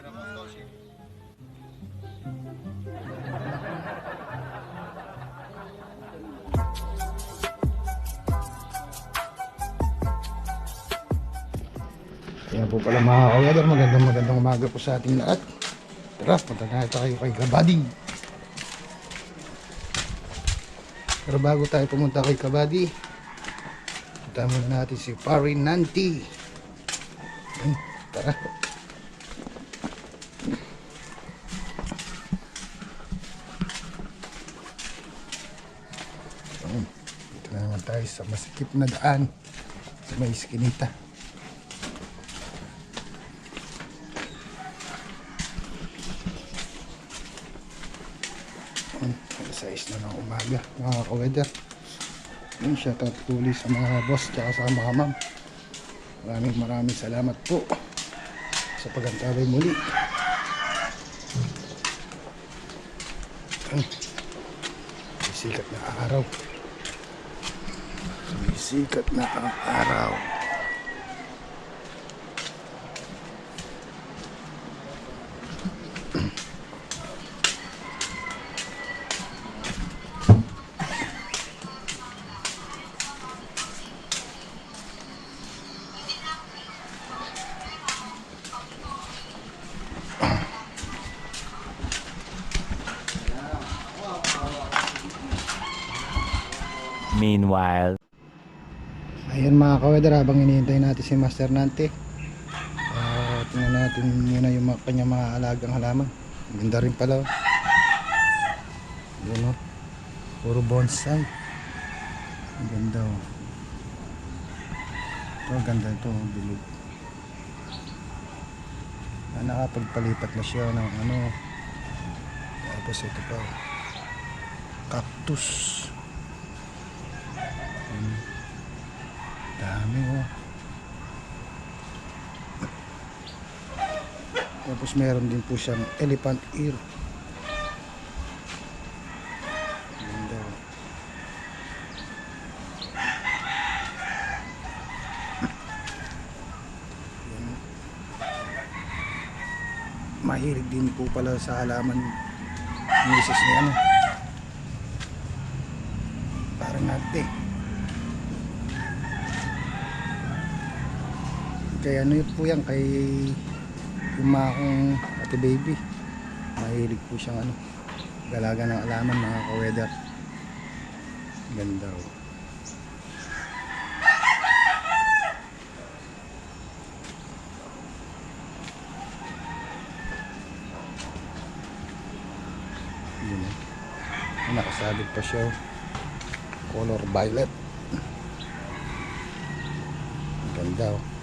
Yan po pala mga kawader, magandang magandang umaga po sa ating lahat. Tara, punta na tayo kay Kabady. Pero bago tayo pumunta kay Kabady, punta muna natin si Parin Nanti. Tara. Yan, Dito na naman tayo sa masikip na daan sa may iskinita. Alas 6 na ng umaga mga ka-weather yun po ulit sa mga boss tsaka sa mga ma'am maraming maraming salamat po sa pagantabay muli Ayun. may sikat na araw sikat na ang araw Meanwhile. Ayan mga ka-weather habang hinihintay natin si Master Nante uh, tingnan natin muna yung mga, kanyang mga alagang halaman. Ganda rin pala oh. yun oh. Puro bonsai. Ang ganda oh. Ito ganda ito oh, bilog. Ah, nakapagpalipat na siya ng ano tapos ito pa oh. cactus Dami oh. Tapos meron din po siyang elephant ear. Ganda. Mahilig din po pala sa halaman misis ni ano. Parang natin. Kaya ano yun po yan kay yung mga akong ate baby. Mahilig po siyang ano, galaga ng alaman mga ka-weather. Ganda oh. Yun oh. Nakasabit pa siya oh. Color violet. Ganda oh.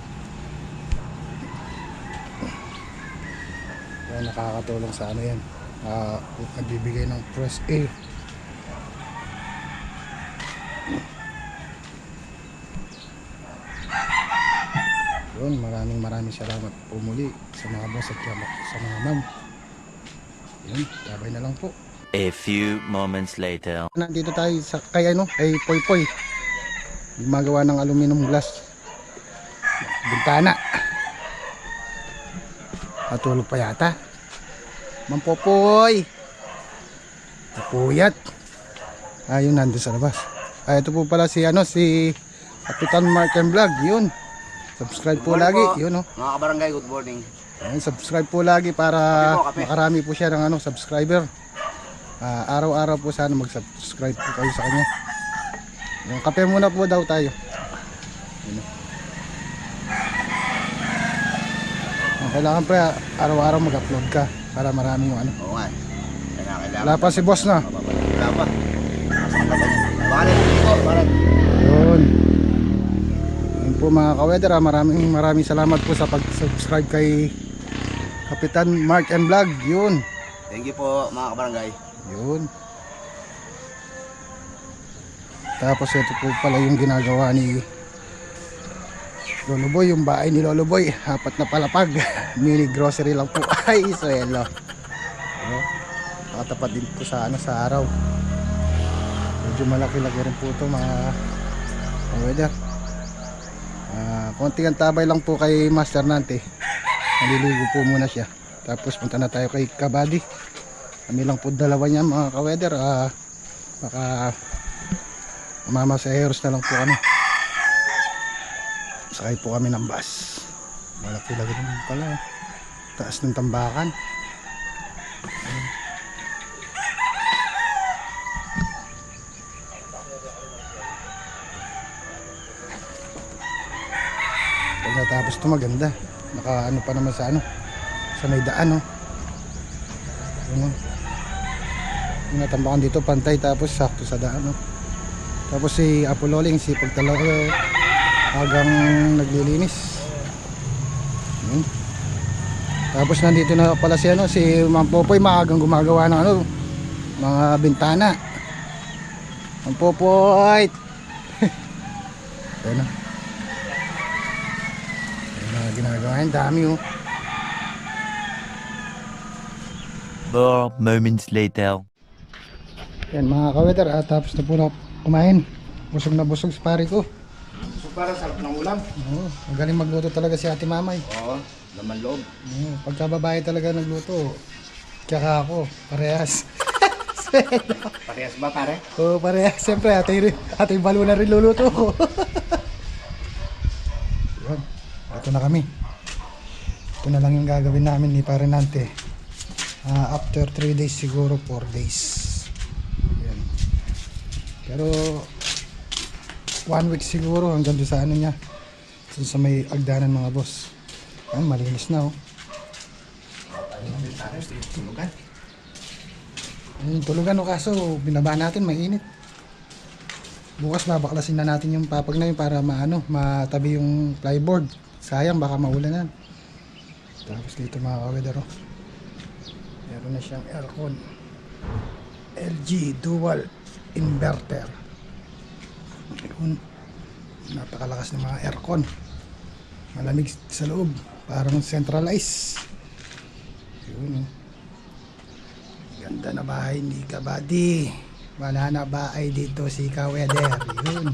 Yan, nakakatulong sa ano yan. Uh, nagbibigay ng fresh air. Yun, maraming maraming salamat po muli sa mga boss at sa mga ma'am. Yun, tabay na lang po. A few moments later. Nandito tayo sa kay ano, kay Poy Poy. Gumagawa ng aluminum glass. Bintana. Natulog pa yata. Mampopoy. Napuyat. Ayun nandun sa labas. Ay, ito po pala si ano si Kapitan Mark and Vlog. Yun. Subscribe po lagi. Yun oh. Mga kabarangay, good morning. Ayun, subscribe po lagi para Kape po, kape. makarami po siya ng ano, subscriber. Ah, araw-araw po sana mag-subscribe po kayo sa kanya. Yung kape muna po daw tayo. Yun. Ah, Kailangan pre, araw-araw mag-upload ka para marami yung ano. Oo nga. Kaya kailangan. Wala pa si boss na. Wala pa. Nasaan ka ba niya? Bakit hindi ko? Bakit? Yun. Yun po mga ka-weather, ah, maraming maraming salamat po sa pag-subscribe kay Kapitan Mark and Vlog. Yun. Thank you po mga kabarangay. Yun. Tapos ito po pala yung ginagawa ni Lolo Boy, yung bahay ni Lolo Boy. Apat na palapag. Mini grocery lang po. Ay, suelo. Ano? Nakatapat din po sa, ano, sa araw. Medyo malaki-laki rin po ito mga weather. Ah, konting ang tabay lang po kay Master Nante. Naliligo po muna siya. Tapos punta na tayo kay Kabady. Kami lang po dalawa niya mga ka-weather. Ah, baka mamasaheros na lang po kami. Sakay po kami ng bus. Malaki lagi naman pala. Taas ng tambakan. Pag natapos ito maganda. Naka ano pa naman sa ano. Sa may daan no. Ano. Yung natambakan dito pantay tapos sakto sa daan no. Tapos si Apo Loling si pagtalaw hanggang naglilinis. Yun. Tapos nandito na pala si ano si Ma'am Popoy maagang gumagawa ng ano mga bintana. Ma'am Popoy. Ayun na. Ginagawa yan. Dami oh. Four moments later. Yan mga kaweter. At tapos na po na kumain. Busog na busog sa pare ko. Parang sarap ng ulam. Oo. Magaling magluto talaga si ate mamay. Oo, laman loob. Oo. Pagka babae talaga nagluto. Tsaka ako. Parehas. Parehas ba pare? Oo parehas. Siyempre ate, ate balo na rin luluto ko. Yun. Ito na kami. Ito na lang yung gagawin namin ni pare Nante. Ah, after 3 days siguro 4 days. Yan. Pero one week siguro hanggang sa ano niya. Doon sa may agdanan mga boss. Yan, malinis na oh. Tulugan. Yung tulugan o kaso binaba natin mainit. Bukas babaklasin na natin yung papag na yun para maano, matabi yung plyboard. Sayang baka maulanan. Tapos dito mga kaweather oh. Meron na siyang aircon. LG dual inverter. Yun. Napakalakas ng mga aircon. Malamig sa loob. Parang centralized. Yun. Ganda na bahay ni Kabady. Wala na bahay dito si Kaweder. Yun.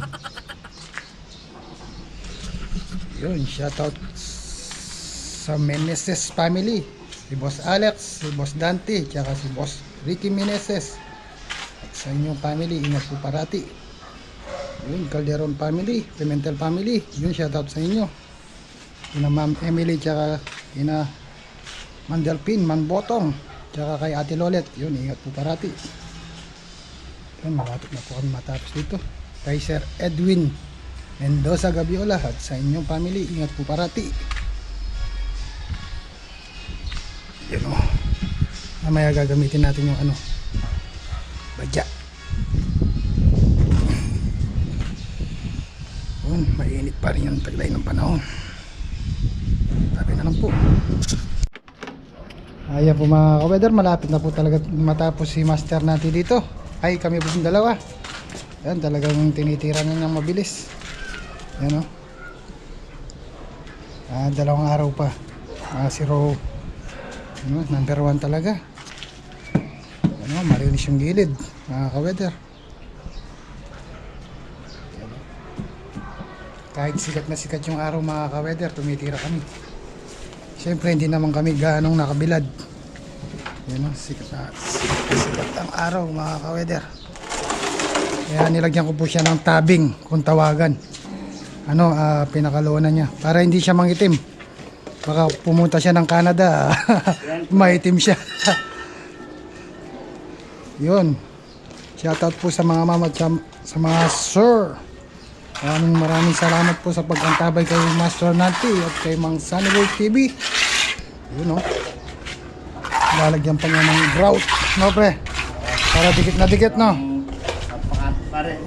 Yun, shoutout sa Meneses family. Si Boss Alex, si Boss Dante, tsaka si Boss Ricky Meneses. At sa inyong family, ingat po parati. Yun, Calderon family, Pimentel family. Yun, shoutout sa inyo. Kina Ma'am Emily, tsaka kina Mandelpin, Manbotong, tsaka kay Ate Lolet. Yun, ingat po parati. Yun, malapit na po kami matapos dito. Kay Sir Edwin Mendoza Gabiola at sa inyong family, ingat po parati. Yun o. Mamaya gagamitin natin yung ano, badya. Yun, mainit pa rin yung taglay ng panahon. Sabi na lang po. Ayan po mga ka-weather, malapit na po talaga matapos si master natin dito. Ay, kami po yung dalawa. Ayan, talagang tinitira na niyang mabilis. Ayan o. Ah, dalawang araw pa. Ah, si Ro, ano, number one talaga. Ano, malinis yung gilid, mga ka-weather. Kahit sikat na sikat yung araw mga ka-weather, tumitira kami. Siyempre hindi naman kami ganong nakabilad. Yan o, sikat na sikat ang araw mga ka-weather. Kaya nilagyan ko po siya ng tabing kung tawagan. Ano, ah, pinakalunan niya. Para hindi siya mangitim. Baka pumunta siya ng Canada, maitim siya. Yun. Shoutout po sa mga mama at sa, sa mga sir. Maraming maraming salamat po sa pag-antabay kay Master Nanti at kay Mang Sunnyworld TV. Yun o. Lalagyan pa niya ng grout. No pre? Para dikit na dikit no?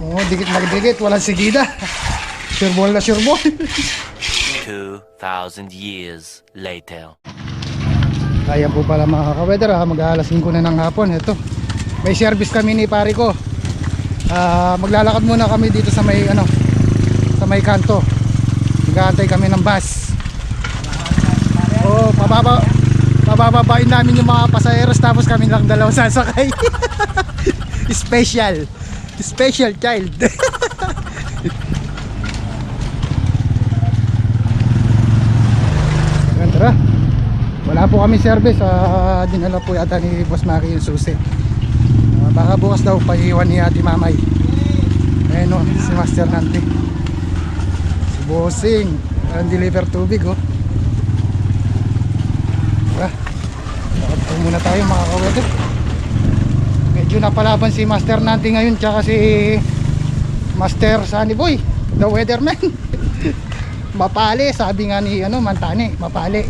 Oo, dikit na dikit. Walang sigida. Sureball na sureball. 2,000 years later. Kaya po pala mga ka-weather ha, mag-aalas 5 na ng hapon. Ito, may service kami ni pare ko. Ah, maglalakad muna kami dito sa may ano, may kanto. Mag-aantay kami ng bus. Oh, pababa pabababain namin yung mga pasaheros tapos kami lang dalawa sasakay. Special. Special child. Tara. Wala po kami service. ah, dinala po yata ni Boss Maki yung susi. Ah, baka bukas daw paiwan ni Ate Mamay. Ayun o, si Master Nante. Si Bossing. Ang deliver tubig oh. Tara. Lakad po muna tayo mga kawedo. Medyo napalaban si Master Nante ngayon tsaka si Master Sunny Boy, the weatherman. mapali, sabi nga ni ano, Mantane, mapali.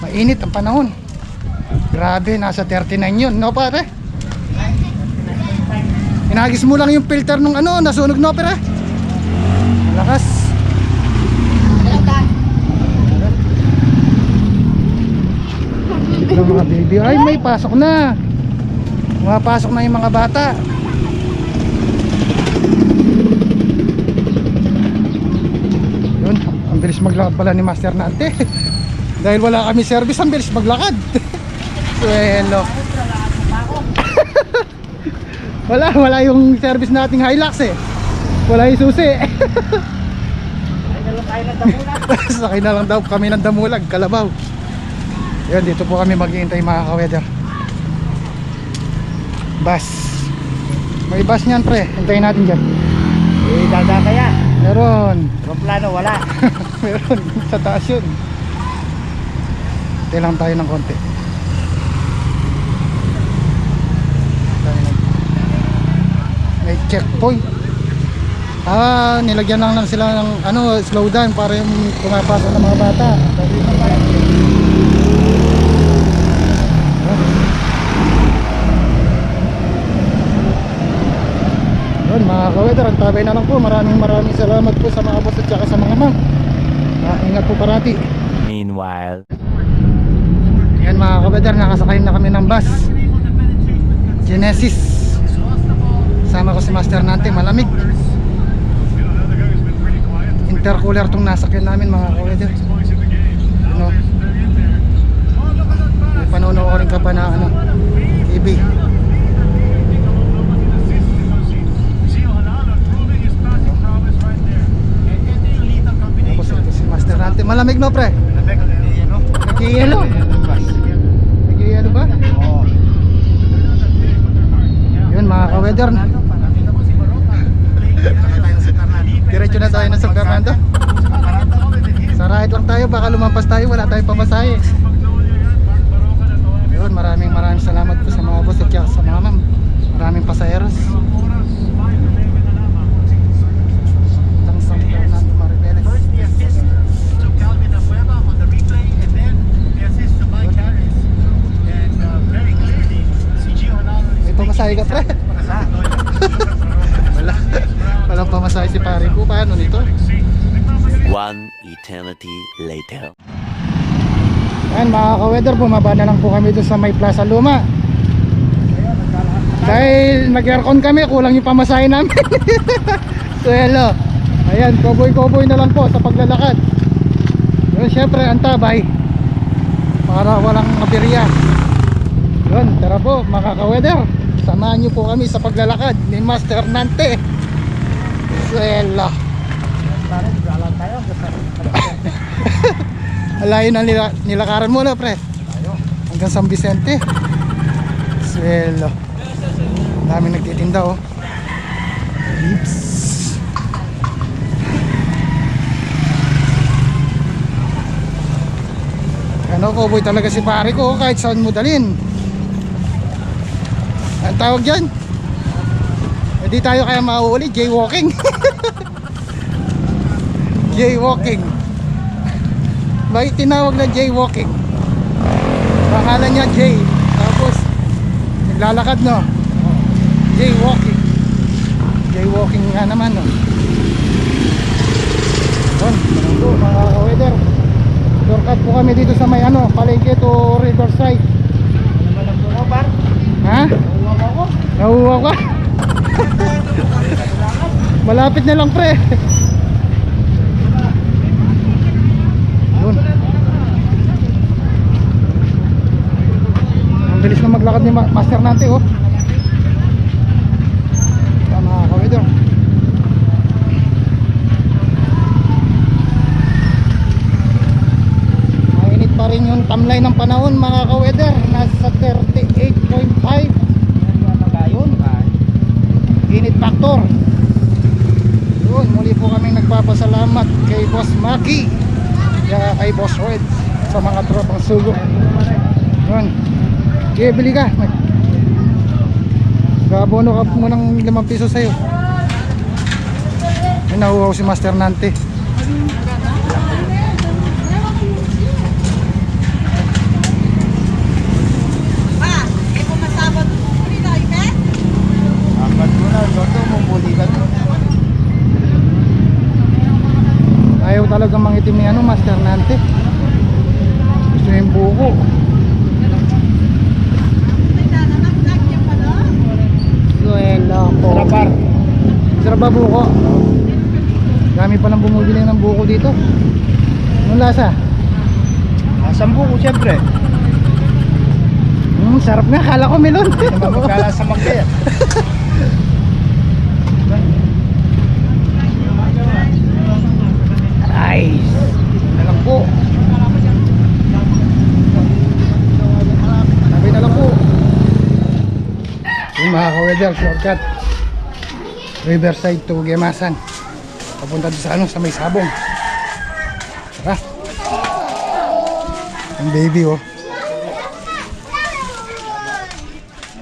Mainit ang panahon. Grabe, nasa 39 yun, no pare? Inagis mo lang yung filter nung ano, nasunog no pare? Lakas. Ito mga baby, ay may pasok na. Mapasok na yung mga bata. Yun, ang bilis maglakad pala ni Master Nante. Dahil wala kami service, ang bilis maglakad. Suelo. wala, wala yung service nating Hilux eh. Wala yung susi. Sakay na lang daw kami ng damulag, kalabaw. Yun, dito po kami maghihintay mga ka-weather. Bus. May bus niyan pre, hintayin natin dyan. Eh, daga kaya. Meron. Plano, wala. Meron sa taas yun. Hintay lang tayo ng konti. May checkpoint. Ah, nilagyan lang lang sila ng ano, slow down para yung pumapasok ng mga bata. Yun mga kaweather, ang tabay na lang po. Maraming maraming salamat po sa mga boss at saka sa mga ma'am. Ah, ingat po parati. Meanwhile. Yan mga kaweather, nakasakay na kami ng bus. Genesis. Sama ko si Master Nante, malamig. Intercooler tong nasakyan namin mga kaweather. Ano? Panonood ko rin ka pa na ano, TV. Tapos Nante. Malamig no pre? Nag-yelo. Nag-yelo ba? Oo. Yun mga ka-weather. Diretso na tayo ng San Fernando. Sa ride lang tayo, baka lumampas tayo, wala tayong pamasahe. Yun, maraming maraming salamat po sa mga boss at sa mga ma'am. Maraming pasayeros. Ang San Fernando Maribeles. May pamasahe ka pre? Wala. Walang pamasahe si pare ko. Paano nito? One eternity later. Yan mga ka-weather, bumaba na lang po kami doon sa may Plaza Luma. Dahil nag-aircon kami, kulang yung pamasahe namin. so hello. Ayan, koboy-koboy na lang po sa paglalakad. Yun, syempre, ang tabay. Para walang maberya. Yun, tara po, mga ka-weather. Samahan niyo po kami sa paglalakad ni Master Nante. Tayo. Alayo na nila, nilakaran mo na pre Hanggang San Vicente. Swelo Dami nagtitinda oh. Lips Ano cowboy talaga si pare ko oh, kahit saan mo dalin Ang tawag dyan Hindi tayo kaya mauuli Jaywalking Jaywalking bakit tinawag na jaywalking? Pangalan niya Jay. Tapos, naglalakad no? Jaywalking. Jaywalking nga naman no? Yun, ganun po mga ka-weather. Shortcut po kami dito sa may ano, palengke to Riverside. Naman ang bunga, par. Ha? Nahuwa ka? Malapit na lang pre. Yun. Ang bilis na maglakad ni Ma- Master Nante oh. Tama ka weather. Mainit pa rin yung tamlay ng panahon mga ka-weather nasa 38.5 yun factor yun muli po kaming nagpapasalamat kay Boss Maki. Kaya kay Boss Red sa mga tropang sugo. Yun. Kaya bili ka. Gabono ka mo ng 5 piso sa'yo? Ay nahuhaw si Master Nante Pa, eh kung masabot mo rin na ipe? Apat mo na, Toto, mumulikan mo. Ayaw talaga mangitim ni ano, Master Nante. Gusto yung buko. Niya. Suelo po. Sarapar. Sarap ba buko? Dami pa lang bumibili ng buko dito. Anong lasa? Asang buko, siyempre. Hmm, sarap nga. Kala ko melon. Sa magkaya. Nice. Na lang po. Sabi na lang po. Yung mga ka-weather, shortcut. Riverside to Gemasan. Papunta doon sa ano, sa may sabong. Tara. Ang baby oh.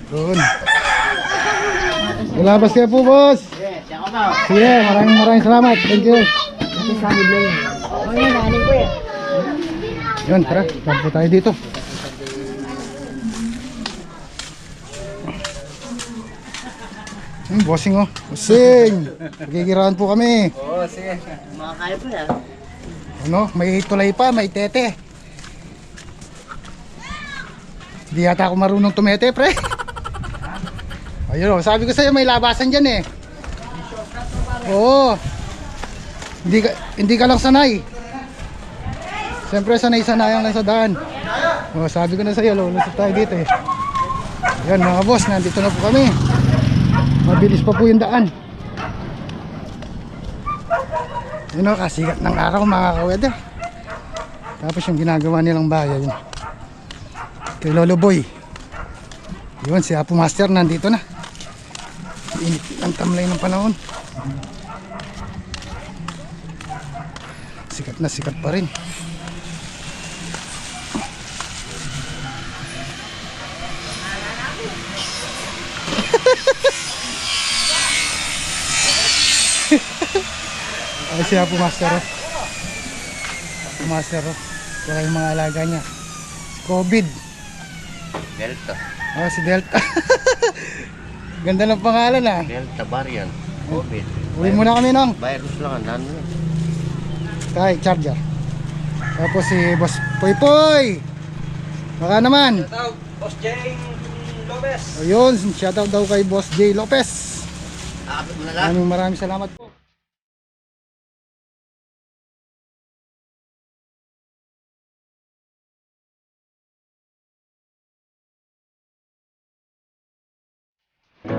Doon. Lalabas kayo po, boss. Sige, maraming maraming salamat. Thank you. Yun, tara. Tara po tayo dito. Hmm, bossing oh. Bossing! Magkikiraan po kami. Oo, sige. Makakaya po yan. Ano, may tulay pa, may tete. Hindi yata ako marunong tumete, pre. Ayun oh, sabi ko sa'yo may labasan dyan eh. Oo. Hindi ka, hindi ka lang sanay. Siyempre sanay-sanayan lang sa daan. Oh, sabi ko na sa'yo, lulusot tayo dito eh. Yan mga boss, nandito na po kami. Mabilis pa po yung daan. Yun o, kasikat ng araw mga ka-weather. Tapos yung ginagawa nilang bahay, yun. Kay Lolo Boy. Yun, si Apo Master nandito na. Init ang tamlay ng panahon. Sikat na sikat pa rin. Siya po master oh. Si Master oh. Kaya yung mga alaga niya. COVID. Delta. Oh, si Delta. Ganda ng pangalan ah. Delta variant. COVID. Uwi muna kami nang. Virus lang, ang dami. Kay charger. Tapos si Boss Poy Poy. Baka naman. Boss Jane Lopez. Ayun, shoutout daw kay Boss J. Lopez. Maraming maraming salamat po.